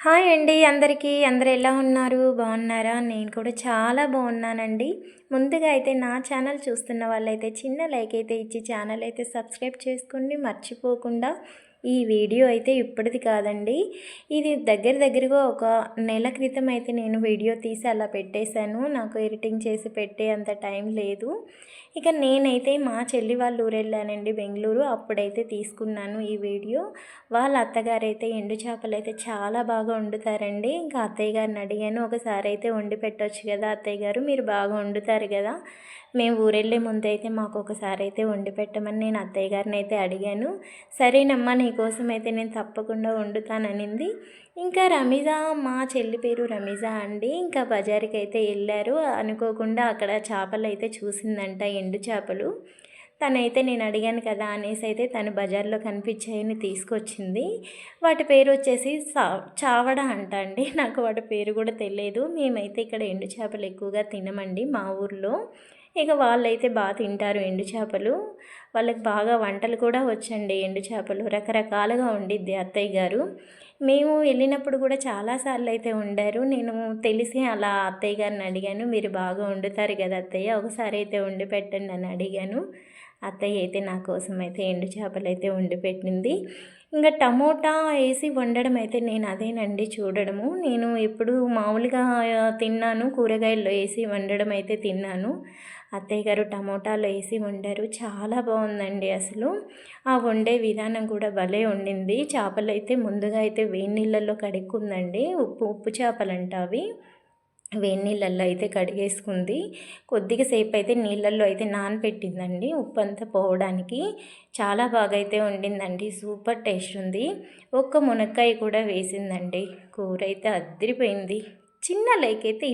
Hi అండి అందరికీ. అందరు ఎలా ఉన్నారు? బాగున్నారా? నేను కూడా చాలా బాగున్నానండి. ముందుగా అయితే నా ఛానల్ చూస్తున్న వాళ్ళైతే చిన్న లైక్ అయితే ఇచ్చి ఛానల్ అయితే సబ్స్క్రైబ్ చేసుకోండి. మర్చిపోకుండా ఈ వీడియో అయితే ఇప్పటిది కాదండి. ఇది దగ్గర దగ్గరగా ఒక నెల క్రితం అయితే నేను వీడియో తీసి అలా పెట్టేశాను. నాకు ఎడిటింగ్ చేసి పెట్టే అంత టైం లేదు. ఇక నేనైతే మా చెల్లి వాళ్ళ ఊరు వెళ్ళానండి బెంగళూరు. అప్పుడైతే తీసుకున్నాను ఈ వీడియో. వాళ్ళ అత్తగారు అయితే ఎండు చేపలు అయితే చాలా బాగా వండుతారండి. ఇంకా అత్తయ్య గారిని అడిగాను ఒకసారి అయితే వండి పెట్టవచ్చు కదా అత్తయ్య గారు మీరు బాగా వండుతారు కదా. మేము ఊరెళ్ళే ముందు అయితే మాకు ఒకసారి అయితే వండి పెట్టమని నేను అత్తయ్య గారిని అయితే అడిగాను. సరేనమ్మా నీకోసం అయితే నేను తప్పకుండా వండుతాననింది. ఇంకా రమీజా మా చెల్లి పేరు రమీజా అండి. ఇంకా బజార్కి అయితే వెళ్ళారు అనుకోకుండా అక్కడ చేపలు అయితే చూసిందంట ఎండు చేపలు. తనైతే నేను అడిగాను కదా అనేసి అయితే తను బజార్లో కనిపించాయని తీసుకొచ్చింది. వాటి పేరు వచ్చేసి చావడ అంట అండి. నాకు వాటి పేరు కూడా తెలియదు మేమైతే ఇక్కడ ఎండు చేపలు ఎక్కువగా తినమండి మా ఊర్లో. ఇక వాళ్ళైతే బాగా తింటారు ఎండు చేపలు. వాళ్ళకి బాగా వంటలు కూడా వచ్చండి ఎండు చేపలు. రకరకాలుగా ఉండిద్ది అత్తయ్య గారు. మేము వెళ్ళినప్పుడు కూడా చాలాసార్లు అయితే వండారు. నేను తెలిసి అలా అత్తయ్య గారిని అడిగాను మీరు బాగా వండుతారు కదా అత్తయ్య ఒకసారి అయితే వండి పెట్టండి అని అడిగాను. అత్తయ్య అయితే నా కోసం అయితే ఎండు చేపలు అయితే వండి పెట్టింది. ఇంకా టమోటా వేసి వండడం అయితే నేను అదేనండి చూడడము. నేను ఎప్పుడు మామూలుగా తిన్నాను. కూరగాయల్లో వేసి వండడం అయితే తిన్నాను. అత్తయ్య గారు టమోటాలు వేసి వండారు. చాలా బాగుందండి అసలు. ఆ వండే విధానం కూడా భలే వండింది. చేపలు అయితే ముందుగా అయితే వేడి నీళ్ళల్లో కడుక్కుందండి. ఉప్పు ఉప్పు చేపలంట అవి వేడి నీళ్ళల్లో అయితే కడిగేసుకుంది. కొద్దిగా సేపు అయితే నీళ్ళల్లో అయితే నానపెట్టిందండి. ఉప్పు అంతా పోవడానికి చాలా బాగా అయితే ఉండిందండి. సూపర్ టేస్ట్ ఉంది. ఒక్క మునక్కాయ కూడా వేసిందండి. కూర అయితే అద్దరిపోయింది చిన్న లైక్ అయితే